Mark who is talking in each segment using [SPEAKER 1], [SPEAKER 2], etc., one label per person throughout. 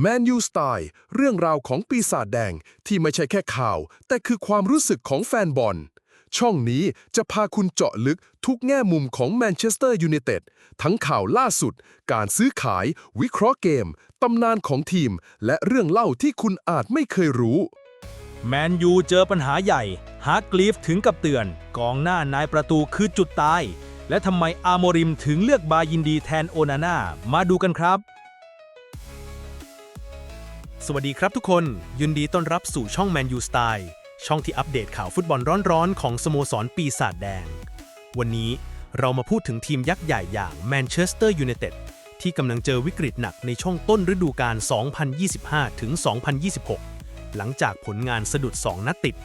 [SPEAKER 1] แมนยูสไตล์เรื่องราวของปีศาจแดงที่ไม่ใช่แค่ข่าว แต่คือความรู้สึกของแฟนบอล ช่องนี้จะพาคุณเจาะลึกทุกแง่มุมของแมนเชสเตอร์ยูไนเต็ดทั้งข่าวล่าสุด การซื้อขาย วิเคราะห์เกม ตำนานของทีม และเรื่องเล่าที่คุณอาจไม่เคยรู้
[SPEAKER 2] แมนยูเจอปัญหาใหญ่ฮาร์กลีฟถึงกับเตือน กองหน้านายประตูคือจุดตาย และทำไมอาโมริมถึงเลือกบายินดีแทนโอนาน่ามาดูกันครับ สวัสดีครับทุกคน ยินดีต้อนรับสู่ช่องแมนยูสไตล์ช่องที่อัปเดตข่าวฟุตบอลร้อนๆ ของสโมสรปีศาจแดง วันนี้เรามาพูดถึงทีมยักษ์ใหญ่อย่างแมนเชสเตอร์ยูไนเต็ดที่กำลังเจอวิกฤตหนักในช่วงต้นฤดูกาล 2025 ถึง 2026 หลังจากผลงานสะดุด 2 นัดติด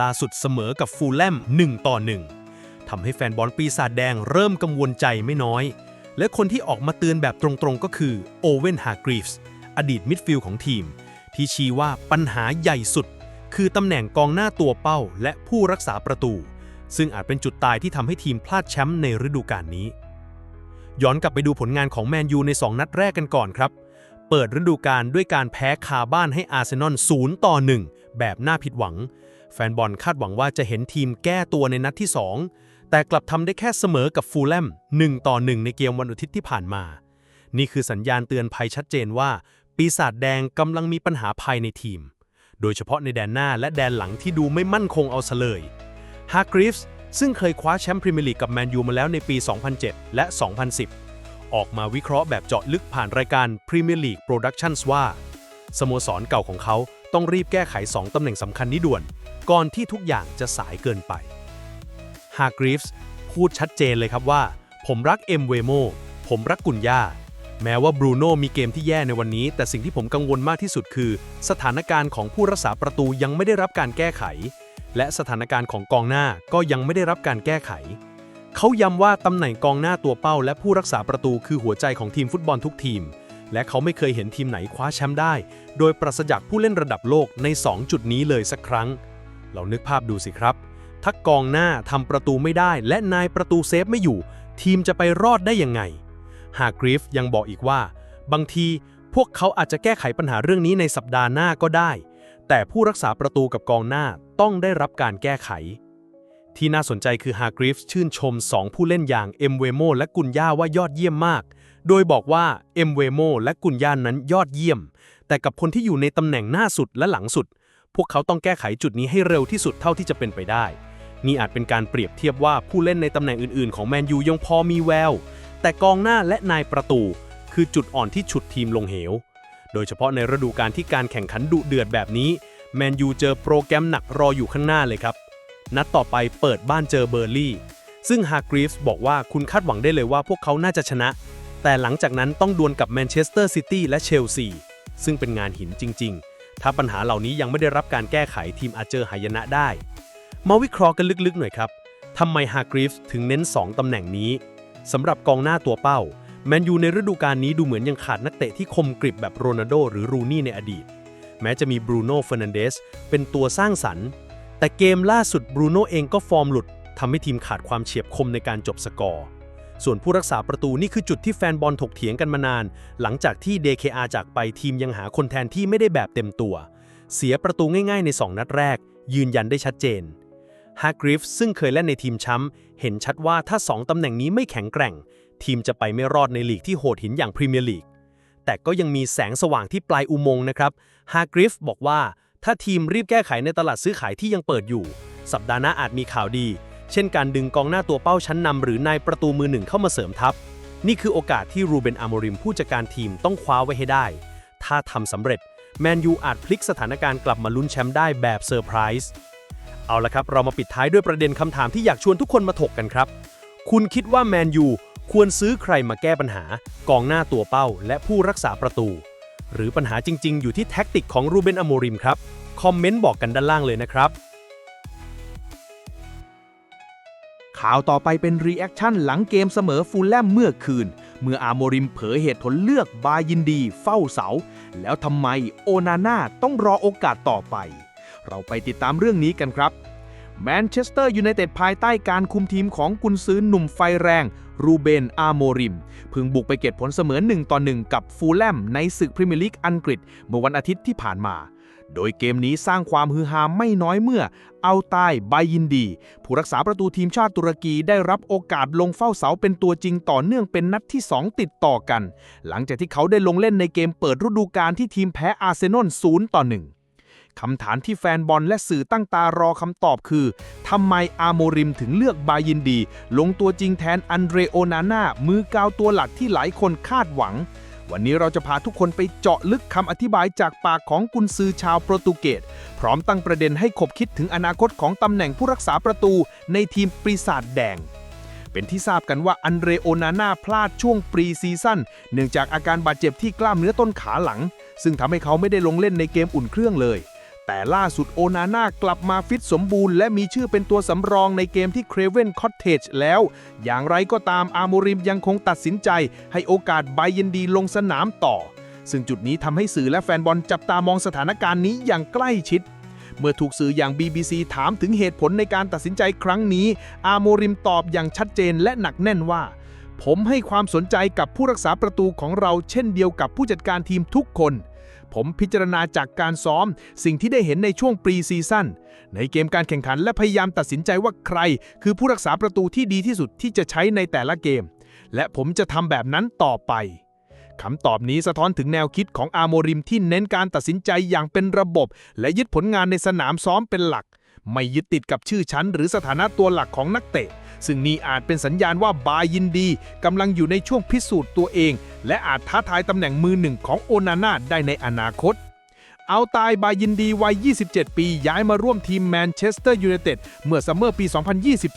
[SPEAKER 2] ล่าสุดเสมอกับฟูลแลม 1 ต่อ 1ทำให้แฟนบอลปีศาจแดงเริ่มกังวลใจไม่น้อย และคนที่ออกมาเตือนแบบตรงๆก็คือโอเวนฮาร์กรีฟส์ อดีตมิดฟิลด์ของทีม ที่ชี้ว่าปัญหาใหญ่สุด คือตำแหน่งกองหน้าตัวเป้าและผู้รักษาประตู ซึ่งอาจเป็นจุดตายที่ทำให้ทีมพลาดแชมป์ในฤดูกาลนี้ ย้อนกลับไปดูผลงานของแมนยูใน 2 นัดแรกกันก่อนครับ เปิดฤดูกาลด้วยการแพ้คาบ้านให้อาร์เซนอล0ต่อ1แบบน่าผิดหวัง แฟนบอลคาดหวังว่าจะเห็นทีมแก้ตัวในนัดที่ 2แต่กลับทำได้แค่เสมอกับฟูลแลม1ต่อ 1 ในเกมวันอาทิตย์ที่ผ่านมา นี่คือสัญญาณเตือนภัยชัดเจนว่า ปีศาจแดงกำลังมีปัญหาภายในทีม โดยเฉพาะในแดนหน้าและแดนหลังที่ดูไม่มั่นคงเอาซะเลยฮาร์กรีฟส์ซึ่งเคยคว้าแชมป์พรีเมียร์ลีกกับแมนยูมาแล้วในปี 2007 และ 2010 ออกมาวิเคราะห์แบบเจาะลึกผ่านรายการ Premier League Productions ว่า สโมสรเก่าของเขาต้องรีบแก้ไข 2 ตำแหน่งสำคัญนี้ด่วน ก่อนที่ทุกอย่างจะสายเกินไปฮาร์กรีฟส์พูดชัดเจนเลยครับว่า ผมรักเอ็มเวโมผมรักกุนย่า แม้ว่าบรูโน่มีเกมที่แย่ในวันนี้ แต่สิ่งที่ผมกังวลมากที่สุดคือ สถานการณ์ของผู้รักษาประตูยังไม่ได้รับการแก้ไข และสถานการณ์ของกองหน้าก็ยังไม่ได้รับการแก้ไข เขาย้ำว่าตำแหน่งกองหน้าตัวเป้า และผู้รักษาประตูคือหัวใจของทีมฟุตบอลทุกทีม และเขาไม่เคยเห็นทีมไหนคว้าแชมป์ได้ โดยปราศจากผู้เล่นระดับโลกใน 2 จุดนี้เลยสักครั้ง เรานึกภาพดูสิครับถ้ากองหน้าทำประตูไม่ได้ และนายประตูเซฟไม่อยู่ ทีมจะไปรอดได้ยังไง หากกรีฟยังบอกอีกว่า บางทีพวกเขาอาจจะแก้ไขปัญหาเรื่องนี้ในสัปดาห์หน้าก็ได้ แต่ผู้รักษาประตูกับกองหน้าต้องได้รับการแก้ไข ที่น่าสนใจคือฮากรีฟชื่นชม 2 ผู้เล่นอย่างเอ็มเวโมและกุนย่าว่ายอดเยี่ยมมาก โดยบอกว่าเอ็มเวโมและกุนย่านั้นยอดเยี่ยม แต่กับคนที่อยู่ในตำแหน่งหน้าสุดและหลังสุด พวกเขาต้องแก้ไขจุดนี้ให้เร็วที่สุดเท่าที่จะเป็นไปได้นี่อาจเป็นการเปรียบเทียบว่าผู้เล่นในตำแหน่งอื่น ๆ ของแมนยูยังพอมีแวว แต่กองหน้าและนายประตู คือจุดอ่อนที่ฉุดทีมลงเหว โดยเฉพาะในฤดูกาลที่การแข่งขันดุเดือดแบบนี้ แมนยูเจอโปรแกรมหนักรออยู่ข้างหน้าเลยครับ นัดต่อไปเปิดบ้านเจอเบอร์ลี่ซึ่งฮากรีฟส์บอกว่าคุณคาดหวังได้เลยว่าพวกเขาน่าจะชนะ แต่หลังจากนั้นต้องดวลกับแมนเชสเตอร์ซิตี้และเชลซี ซึ่งเป็นงานหินจริง ๆ ถ้าปัญหาเหล่านี้ยังไม่ได้รับการแก้ไขทีมอาจเจอหายนะได้ มาวิเคราะห์กันลึกๆหน่อยครับทำไมฮากรีฟส์ถึงเน้น 2 ตำแหน่งนี้ สำหรับกองหน้าตัวเป้า แมนยูในฤดูกาลนี้ดูเหมือนยังขาดนักเตะที่คมกริบแบบโรนัลโดหรือรูนี่ในอดีต แม้จะมีบรูโน่เฟอร์นันเดสเป็นตัวสร้างสรรค์ แต่เกมล่าสุดบรูโน่เองก็ฟอร์มหลุดทำให้ทีมขาดความเฉียบคมในการจบสกอร์ ส่วนผู้รักษาประตูนี่คือจุดที่แฟนบอลถกเถียงกันมานาน หลังจากที่ DKR จากไปทีมยังหาคนแทนที่ไม่ได้แบบเต็มตัว เสียประตูง่ายๆใน 2 นัดแรก ยืนยันได้ชัดเจน ฮากริฟซึ่งเคยเล่นในทีมแชมป์เห็นชัดว่าถ้า 2 ตำแหน่งนี้ไม่แข็งแกร่ง ทีมจะไปไม่รอดในลีกที่โหดหินอย่างพรีเมียร์ลีก แต่ก็ยังมีแสงสว่างที่ปลายอุโมงค์นะครับฮากริฟบอกว่าถ้าทีมรีบแก้ไขในตลาดซื้อขายที่ยังเปิดอยู่ สัปดาห์หน้าอาจมีข่าวดี เช่นการดึงกองหน้าตัวเป้าชั้นนำหรือนายประตูมือหนึ่งเข้ามาเสริมทัพ นี่คือโอกาสที่รูเบนอาโมริมผู้จัดการทีมต้องคว้าไว้ให้ได้ ถ้าทำสำเร็จแมนยูอาจพลิกสถานการณ์กลับมาลุ้นแชมป์ได้แบบเซอร์ไพรส์ เอาละครับ เรามาปิดท้ายด้วยประเด็นคำถามที่อยากชวนทุกคนมาถกกันครับ คุณคิดว่าแมนยูควรซื้อใครมาแก้ปัญหา กองหน้าตัวเป้า และผู้รักษาประตู หรือปัญหาจริง ๆ อยู่ที่แท็กติกของรูเบนอโมริมครับ คอมเมนต์บอกกันด้านล่างเลยนะครับ
[SPEAKER 3] ข่าวต่อไปเป็นรีแอคชั่นหลังเกมเสมอฟูลแลมเมื่อคืน เมื่ออาโมริมเผยเหตุผลเลือกบายินดี เฝ้าเสา แล้วทำไมโอนาน่าต้องรอโอกาสต่อไป เราไปติดตามเรื่องนี้กันครับ
[SPEAKER 2] แมนเชสเตอร์ยูไนเต็ดภายใต้การคุมทีมของกุนซือหนุ่มไฟแรง รูเบน อาโมริมพิ่งบุกไปเก็บผลเสมอ1ต่อ1กับฟูลแลมในศึกพรีเมียร์ลีกอังกฤษ เมื่อวันอาทิตย์ที่ผ่านมา โดยเกมนี้สร้างความฮือฮาไม่น้อยเมื่อ เอาตายบายินดี ผู้รักษาประตูทีมชาติตุรกีได้รับโอกาสลงเฝ้าเสาเป็นตัวจริงต่อเนื่องเป็นนัดที่ 2 ติดต่อกัน หลังจากที่เขาได้ลงเล่นในเกมเปิดฤดูกาลที่ทีมแพ้อาร์เซนอล0ต่อ1 คำถามที่แฟนบอลและสื่อตั้งตารอคำตอบคือทำไมอาโมริมถึงเลือกบายินดี ลงตัวจริงแทนอันเดรโอนาน่ามือกาวตัวหลักที่หลายคนคาดหวัง วันนี้เราจะพาทุกคนไปเจาะลึกคำอธิบายจากปากของกุนซือชาวโปรตุเกส พร้อมตั้งประเด็นให้คบคิดถึงอนาคตของตำแหน่งผู้รักษาประตูในทีมปีศาจแดงเป็นที่ทราบกันว่าอันเดรโอนาน่าพลาดช่วงปรีซีซั่นเนื่องจากอาการบาดเจ็บที่กล้ามเนื้อต้นขาหลัง ซึ่งทำให้เขาไม่ได้ลงเล่นในเกมอุ่นเครื่องเลย แต่ล่าสุดโอนาน่ากลับมาฟิตสมบูรณ์และมีชื่อเป็นตัวสำรองในเกมที่เครเวนคอตเทจแล้ว อย่างไรก็ตามอาโมริมยังคงตัดสินใจ ให้โอกาสไบเยนดีลงสนามต่อ ซึ่งจุดนี้ทำให้สื่อและแฟนบอลจับตามองสถานการณ์นี้อย่างใกล้ชิดเมื่อถูกสื่ออย่าง BBC ถามถึงเหตุผลในการตัดสินใจครั้งนี้ อาโมริมตอบอย่างชัดเจนและหนักแน่นว่า ผมให้ความสนใจกับผู้รักษาประตูของเราเช่นเดียวกับผู้จัดการทีมทุกคน ผมพิจารณาจากการซ้อม สิ่งที่ได้เห็นในช่วงปรีซีซั่นในเกมการแข่งขันและพยายามตัดสินใจว่าใคร คือผู้รักษาประตูที่ดีที่สุดที่จะใช้ในแต่ละเกม และผมจะทำแบบนั้นต่อไปคำตอบนี้สะท้อนถึงแนวคิดของอาโมริมที่เน้นการตัดสินใจอย่างเป็นระบบ และยึดผลงานในสนามซ้อมเป็นหลัก ไม่ยึดติดกับชื่อชั้น หรือสถานะตัวหลักของนักเตะ ซึ่งนี่อาจเป็นสัญญาณว่าบายินดีกำลังอยู่ในช่วงพิสูจน์ตัวเอง และอาจท้าทายตำแหน่งมือหนึ่งของโอนาน่าได้ในอนาคตเอาตายบายินดีวัย 27 ปีย้ายมาร่วมทีมแมนเชสเตอร์ยูไนเต็ดเมื่อซัมเมอร์ปี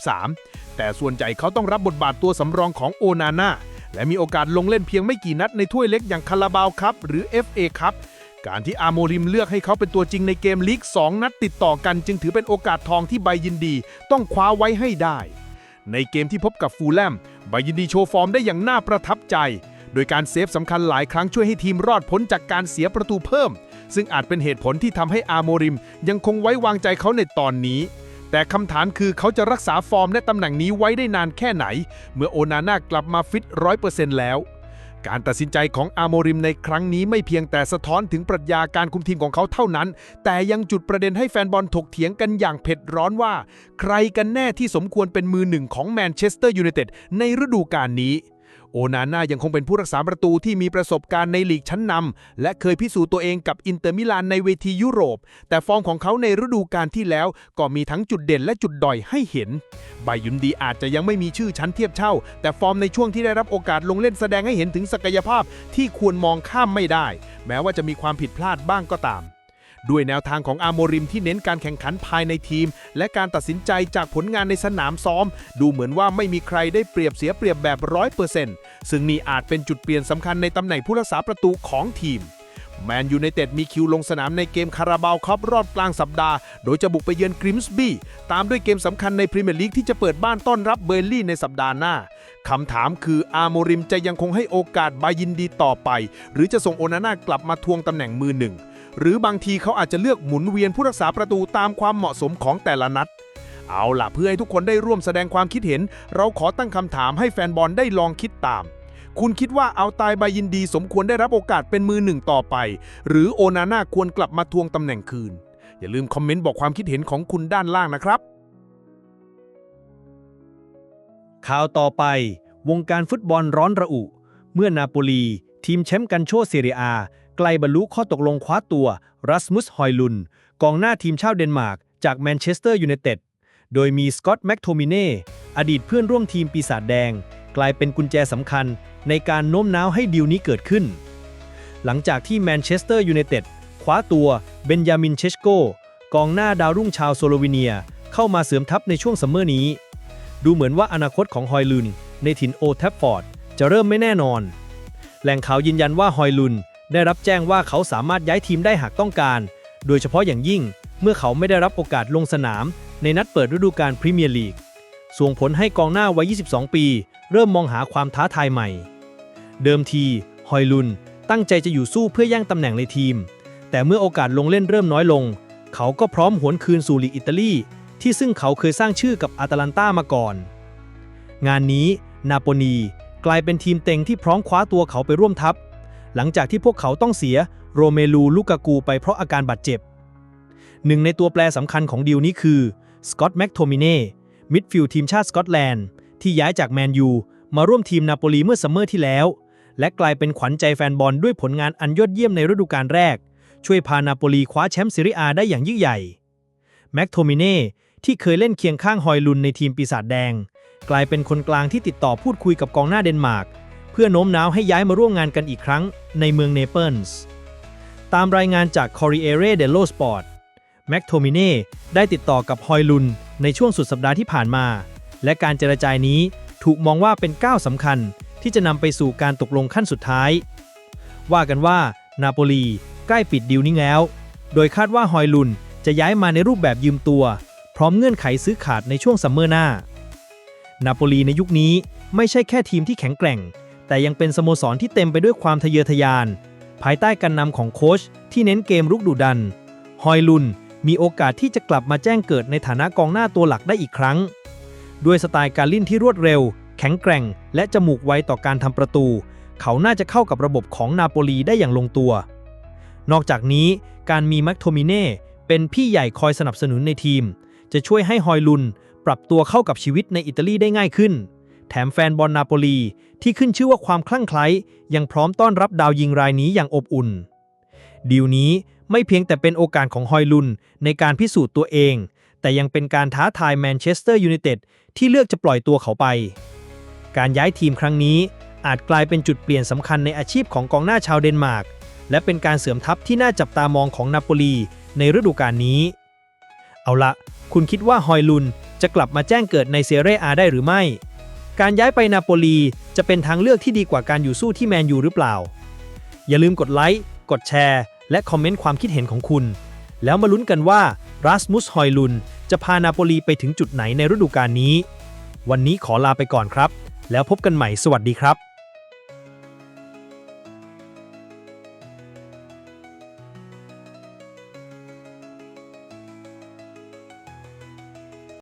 [SPEAKER 2] 2023 แต่ส่วนใหญ่เขาต้องรับบทบาทตัวสำรองของโอนาน่าและมีโอกาสลงเล่นเพียงไม่กี่นัดในถ้วยเล็กอย่างคาราบาวครับหรือ FA ครับ การที่อาโมริมเลือกให้เขาเป็นตัวจริงในเกมลีก 2 นัดติดต่อกันจึงถือเป็นโอกาสทองที่ใบยินดี ต้องคว้าไว้ให้ได้ ในเกมที่พบกับฟูลแลมใบยินดีโชว์ฟอร์มได้อย่างน่าประทับใจ โดยการเซฟสำคัญหลายครั้งช่วยให้ทีมรอดพ้นจากการเสียประตูเพิ่ม ซึ่งอาจเป็นเหตุผลที่ทำให้อาโมริมยังคงไว้วางใจเขาในตอนนี้แต่คำถามคือเขาจะรักษาฟอร์มและตำแหน่งนี้ไว้ได้นานแค่ไหน เมื่อโอนาน่ากลับมาฟิตร้อยเปอร์เซ็นต์แล้ว การตัดสินใจของอาโมริมในครั้งนี้ไม่เพียงแต่สะท้อนถึงปรัชญาการคุมทีมของเขาเท่านั้น แต่ยังจุดประเด็นให้แฟนบอลถกเถียงกันอย่างเผ็ดร้อนว่า ใครกันแน่ที่สมควรเป็นมือหนึ่งของแมนเชสเตอร์ยูไนเต็ดในฤดูกาลนี้ โอนาน่ายังคงเป็นผู้รักษาประตูที่มีประสบการณ์ในลีกชั้นนำและเคยพิสูจน์ตัวเองกับอินเตอร์มิลานในเวทียุโรป แต่ฟอร์มของเขาในฤดูกาลที่แล้วก็มีทั้งจุดเด่นและจุดด้อยให้เห็น บายุนดีอาจจะยังไม่มีชื่อชั้นเทียบเท่า แต่ฟอร์มในช่วงที่ได้รับโอกาสลงเล่นแสดงให้เห็นถึงศักยภาพที่ควรมองข้ามไม่ได้ แม้ว่าจะมีความผิดพลาดบ้างก็ตาม ด้วยแนวทางของอาโมริมที่เน้นการแข่งขันภายในทีม และการตัดสินใจจากผลงานในสนามซ้อม ดูเหมือนว่าไม่มีใครได้เปรียบเสียเปรียบแบบร้อยเปอร์เซ็นต์ซึ่งนี่อาจเป็นจุดเปลี่ยนสำคัญในตำแหน่งผู้รักษาประตูของทีมแมนยูไนเต็ดมีคิวลงสนามในเกมคาราบาวคัพรอบกลางสัปดาห์ โดยจะบุกไปเยือนกริมส์บี้ตามด้วยเกมสำคัญในพรีเมียร์ลีกที่จะเปิดบ้านต้อนรับเบอร์ลี่ในสัปดาห์หน้าคำถามคืออาโมริมจะยังคงให้โอกาสบายินดีต่อไป หรือจะส่งโอนาน่ากลับมาทวงตำแหน่งมือหนึ่ง หรือบางทีเขาอาจจะเลือกหมุนเวียนผู้รักษาประตูตามความเหมาะสมของแต่ละนัด เอาล่ะเพื่อให้ทุกคนได้ร่วมแสดงความคิดเห็น เราขอตั้งคำถามให้แฟนบอลได้ลองคิดตาม คุณคิดว่าเอาตายบายินดีสมควรได้รับโอกาสเป็นมือหนึ่งต่อไป หรือโอนาน่าควรกลับมาทวงตำแหน่งคืน อย่าลืมคอมเมนต์บอกความคิดเห็นของคุณด้านล่างนะครับ
[SPEAKER 4] ข่าวต่อไปวงการฟุตบอลร้อนระอุ เมื่อนาโปลี ทีมแชมป์กันโชเซเรียอา ใกล้บรรลุข้อตกลงคว้าตัวรัสมุสฮอยลุน กองหน้าทีมชาติเดนมาร์กจากแมนเชสเตอร์ยูไนเต็ด โดยมีสกอตต์แม็กโทมิเน่อดีตเพื่อนร่วมทีมปีศาจแดง กลายเป็นกุญแจสำคัญในการโน้มน้าวให้ดีลนี้เกิดขึ้น หลังจากที่แมนเชสเตอร์ยูไนเต็ดคว้าตัวเบนยามินเชชโกกองหน้าดาวรุ่งชาวโซโลวีเนียเข้ามาเสริมทัพในช่วงซัมเมอร์นี้ ดูเหมือนว่าอนาคตของฮอยลุนในถิ่นโอแทฟฟอร์ดจะเริ่มไม่แน่นอน แหล่งข่าวยืนยันว่าฮอยลุน ได้รับแจ้งว่าเขาสามารถย้ายทีมได้หากต้องการ โดยเฉพาะอย่างยิ่งเมื่อเขาไม่ได้รับโอกาสลงสนาม ในนัดเปิดฤดูกาลพรีเมียร์ลีก ส่งผลให้กองหน้าวัย 22 ปี เริ่มมองหาความท้าทายใหม่ เดิมที ฮอยลุน ตั้งใจจะอยู่สู้เพื่อแย่งตำแหน่งในทีม แต่เมื่อโอกาสลงเล่นเริ่มน้อยลง เขาก็พร้อมหวนคืนสู่ลีกอิตาลี
[SPEAKER 2] ที่ซึ่งเขาเคยสร้างชื่อกับอาตาลันตามาก่อน งานนี้นาโปลีกลายเป็นทีมเต็งที่พร้อมคว้าตัวเขาไปร่วมทัพ หลังจากที่พวกเขาต้องเสียโรเมลูลูกากูไปเพราะอาการบาดเจ็บ หนึ่งในตัวแปรสำคัญของดีลนี้คือสกอตแม็กโทมิเน่มิดฟิลด์ทีมชาติสกอตแลนด์ที่ย้ายจากแมนยูมาร่วมทีมนาโปลีเมื่อซัมเมอร์ที่แล้ว และกลายเป็นขวัญใจแฟนบอลด้วยผลงานอันยอดเยี่ยมในฤดูกาลแรก ช่วยพานาโปลีคว้าแชมป์ซีรีอาได้อย่างยิ่งใหญ่แม็กโทมิเน่ที่เคยเล่นเคียงข้างฮอยลุนในทีมปีศาจแดง กลายเป็นคนกลางที่ติดต่อพูดคุยกับกองหน้าเดนมาร์ก เพื่อโน้มน้าวให้ย้ายมาร่วมงานกันอีกครั้งในเมืองเนเปิลส์ตามรายงานจาก Corriere dello Sport แม็กโทมิเน่ได้ติดต่อกับฮอยลุนในช่วงสุดสัปดาห์ที่ผ่านมา และการเจรจานี้ถูกมองว่าเป็นก้าวสำคัญที่จะนำไปสู่การตกลงขั้นสุดท้าย ว่ากันว่านาโปลีใกล้ปิดดีลนี้แล้ว โดยคาดว่าฮอยลุนจะย้ายมาในรูปแบบยืมตัว พร้อมเงื่อนไขซื้อขาดในช่วงซัมเมอร์หน้า นาโปลีในยุคนี้ไม่ใช่แค่ทีมที่แข็งแกร่ง แต่ยังเป็นสโมสรที่เต็มไปด้วยความทะเยอทะยาน ภายใต้การนำของโค้ชที่เน้นเกมรุกดุดัน ฮอยลุนมีโอกาสที่จะกลับมาแจ้งเกิดในฐานะกองหน้าตัวหลักได้อีกครั้ง ด้วยสไตล์การลิ่นที่รวดเร็ว แข็งแกร่ง และจมูกไวต่อการทำประตู เขาน่าจะเข้ากับระบบของนาโปลีได้อย่างลงตัว นอกจากนี้การมีแม็กโทมิเน่เป็นพี่ใหญ่คอยสนับสนุนในทีม จะช่วยให้ฮอยลุนปรับตัวเข้ากับชีวิตในอิตาลีได้ง่ายขึ้น ถมแฟนบอลนาโปลี ที่ขึ้นชื่อว่าความคลั่งไคล้ยังพร้อมต้อนรับดาวยิงรายนี้อย่างอบอุ่น ดีลนี้ไม่เพียงแต่เป็นโอกาสของฮอยลุนในการพิสูจน์ตัวเอง แต่ยังเป็นการท้าทายแมนเชสเตอร์ยูไนเต็ดที่เลือกจะปล่อยตัวเขาไป การย้ายทีมครั้งนี้อาจกลายเป็นจุดเปลี่ยนสำคัญในอาชีพของกองหน้าชาวเดนมาร์ก และเป็นการเสริมทัพที่น่าจับตามองของนาโปลีในฤดูกาลนี้ เอาละ คุณคิดว่าฮอยลุนจะกลับมาแจ้งเกิดในเซเรอาได้หรือไม่ การย้ายไปนาโปลีจะเป็นทางเลือกที่ดีกว่าการอยู่สู้ที่แมนยูหรือเปล่า อย่าลืมกดไลค์ กดแชร์ และคอมเมนต์ความคิดเห็นของคุณ แล้วมาลุ้นกันว่ารัสมุสฮอยลุนจะพานาโปลีไปถึงจุดไหนในฤดูกาลนี้ วันนี้ขอลาไปก่อนครับ แล้วพบกันใหม่สวัสดีครับ